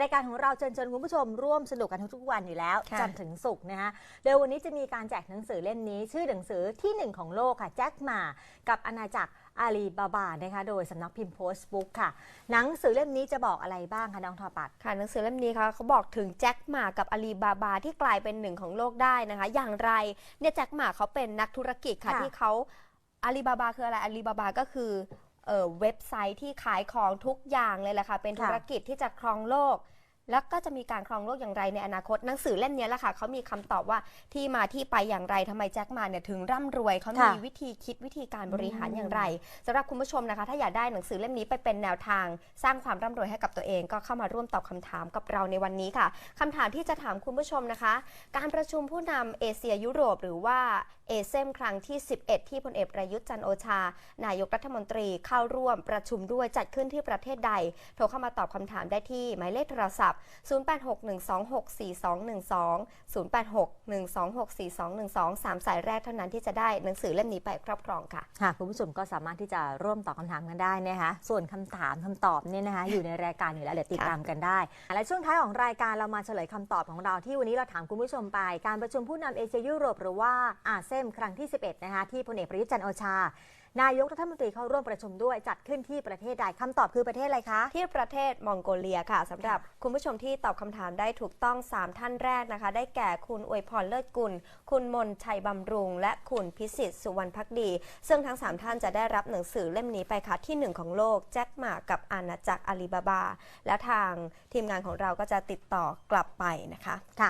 รายการของเราเชิญชวนคุณผู้ชมร่วมสนุกกันทุกๆวันอยู่แล้วค่ะจันทร์ถึงศุกร์นะคะโดยวันนี้จะมีการแจกหนังสือเล่มนี้ ชื่อหนังสือที่หนึ่งของโลกค่ะแจ็คหมากับอาณาจักรอาลีบาบานะคะโดยสำนักพิมพ์โพสต์บุ๊กค่ะ หนังสือเล่มนี้จะบอกอะไรบ้างคะน้องทอปัด ค่ะหนังสือเล่มนี้ค่ะเขาบอกถึงแจ็คหมากับอาลีบาบาที่กลายเป็นหนึ่งของโลกได้นะคะ อย่างไรเนี่ยแจ็คหมาเขาเป็นนักธุรกิจค่ะค่ะ ที่เขาอาลีบาบาคืออะไรอาลีบาบาก็คือ เอ่อเว็บไซต์ที่ขายของทุกอย่างเลยแหละค่ะ เป็นธุรกิจที่จะครองโลก แล้วก็จะมีการครองโลกอย่างไรในอนาคตหนังสือเล่มนี้แหละค่ะเขามีคำตอบว่าที่มาที่ไปอย่างไรทำไมแจ็คหมาเนี่ยถึงร่ำรวยเขามีค่ะวิธีคิดวิธีการบริหารอืมอย่างไรสำหรับคุณผู้ชมนะคะ ถ้าอยากได้หนังสือเล่มนี้ไปเป็นแนวทาง สร้างความร่ำรวยให้กับตัวเอง ก็เข้ามาร่วมตอบคำถามกับเราในวันนี้ค่ะคำถามที่จะถามคุณผู้ชมนะคะ การประชุมผู้นำเอเชียยุโรป หรือว่า เอเซมครั้งที่ 11 ที่พลเอกประยุทธ์จันโอชา นายกรัฐมนตรีเข้าร่วมประชุมด้วยจัดขึ้นที่ประเทศใด โทรเข้ามาตอบคำถามได้ที่หมายเลขโทรศัพท์ 0861264212 0861264212 3 สายแรกเท่านั้นที่จะได้หนังสือเล่มนี้ไปครอบครองค่ะค่ะคุณผู้ชมก็สามารถที่จะร่วมตอบคำถามกันได้นะคะส่วนคำถามคำตอบเนี่ยนะคะอยู่ในรายการอยู่แล้วเดี๋ยวติดตามกันได้ และช่วงท้ายของรายการเรามาเฉลยคำตอบของเราที่วันนี้เราถามคุณผู้ชมไป การประชุมผู้นำเอเชียยุโรปหรือว่าอาเซมครั้งที่ 11 นะคะที่พลเอกประยุทธ์จันทร์โอชา นายกรัฐมนตรีเข้าร่วมประชุมด้วยจัดขึ้นที่ประเทศใดคำตอบคือประเทศอะไรคะ ที่ประเทศมองโกเลียค่ะสำหรับคุณผู้ชมที่ตอบคำถามได้ถูกต้อง 3 ท่านแรกนะคะ ได้แก่คุณอวยพรเลิศกุล คุณมนชัยบำรุง และคุณพิสิทธิ์สุวรรณพักดี ซึ่งทั้ง 3 ท่านจะได้รับหนังสือเล่มนี้ไปค่ะที่ 1 ของโลกแจ็คหมากับอาณาจักรอาลีบาบา และทางทีมงานของเราก็จะติดต่อกลับไปนะคะ ค่ะ